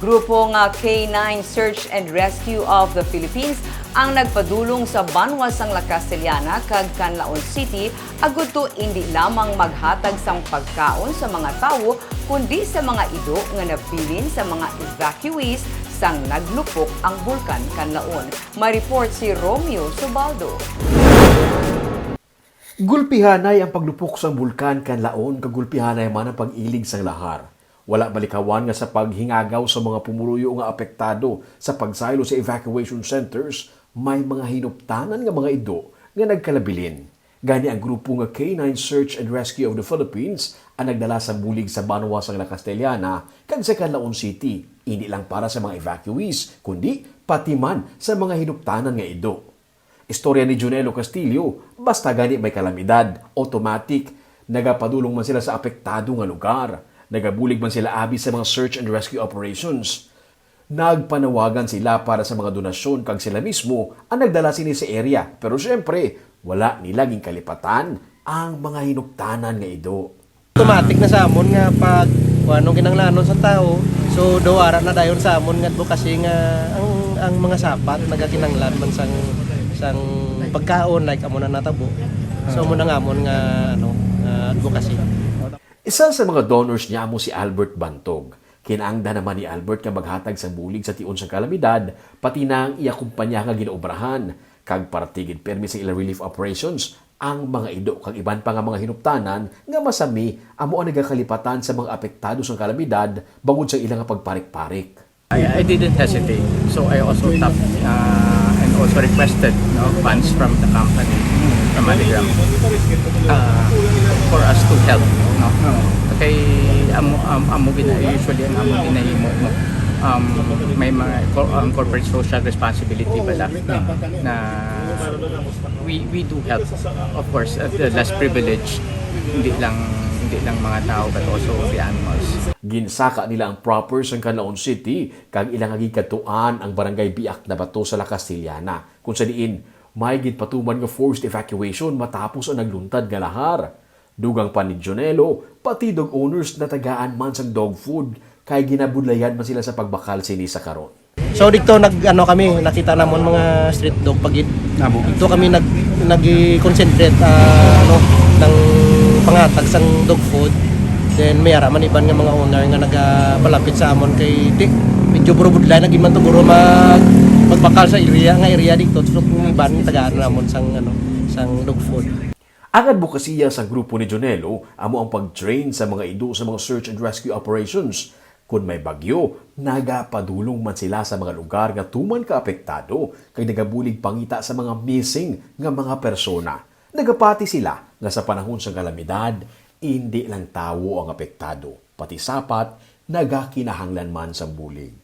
Grupo nga K9 Search and Rescue of the Philippines ang nagpadulong sa Banwas ang La Castellana kag Canlaon City agud to hindi lamang maghatag sang pagkaon sa mga tawo kundi sa mga ido nga nabilin sa mga evacuees sang naglupok ang bulkan Canlaon. May report si Romeo Subaldo. Gulpihanay ang paglupok sa bulkan kanlaon kagulpihanay man ang pag-ilig sa lahar. Wala balikawan nga sa paghingagaw sa mga pumuluyo nga apektado sa pagsaylo sa evacuation centers, may mga hinuptanan nga mga ido nga nagkalabilin. Gani ang grupo nga K9 Search and Rescue of the Philippines ang nagdala sa bulig sa Banwas ang La Castellana kag sa Canlaon City, hindi lang para sa mga evacuees, kundi pati man sa mga hinuptanan nga ido. Istorya ni Junelo Castillo, basta gani may kalamidad, automatic, nagapadulong man sila sa apektado nga lugar. Nagabulig man sila abi sa mga search and rescue operations. Nagpanawagan sila para sa mga donasyon kag sila mismo ang nagdala sini sa area. Pero syempre, wala nilang kalipatan ang mga hinuktanan nga ido. automatic na sa amon nga pag anong kinanglanon sa tao so dawara na dayon sa amon nga advocacy nga ang ang mga sapat nagakinanglan man sang sang pagkaon like amo na natabo so mo na nga amon nga ano nga advocacy Isa sa mga donors niya mo si Albert Bantog. Kinaangda naman ni Albert nga maghatag sa bulig sa tiun sa kalamidad, pati na ang iya kumpanya nga ginaobrahan. Kag partigid permi sa ilang relief operations, ang mga ido kag iban pa nga mga hinuptanan nga masami amo ang nagakalipatan sa mga apektado sa kalamidad bangod sa ilang pagparik-parik. I, I didn't hesitate. So I also tapped uh, and also requested no, funds from the company, Aligram, uh, for us to help. No? Kay amo, um, amo gina, usually ang amo ginahimo mo um, may mga um, corporate social responsibility pala na we we do help of course uh, the less privileged hindi lang hindi lang mga tao but also the animals Ginsaka nila ang proper sa Canlaon City kag ilang gikatuan ang barangay Biak na bato sa La Castellana kung sa diin may gitpatuman nga forced evacuation matapos ang nagluntad nga lahar. Dugang pa ni Jonelo, pati dog owners na tagaan man sang dog food kay ginabudlayan man sila sa pagbakal sini sa karon. so dito nag ano kami nakita namon mga street dog pagit dito kami nag nag-concentrate ah, ano ng pangatag sang dog food then may ara man iban nga mga owner nga nagapalapit sa amon kay di medyo burubudlay naging man to buro mag magbakal sa area nga area dito so kung iban tagaan namon sang ano sang dog food Ang advokasya sa grupo ni Jonelo amo ang pag-train sa mga ido sa mga search and rescue operations. Kung may bagyo, nagapadulong man sila sa mga lugar nga tuman ka apektado kay nagabulig pangita sa mga missing nga mga persona. Nagapati sila nga sa panahon sa kalamidad, hindi lang tawo ang apektado, pati sapat nagakinahanglan man sa bulig.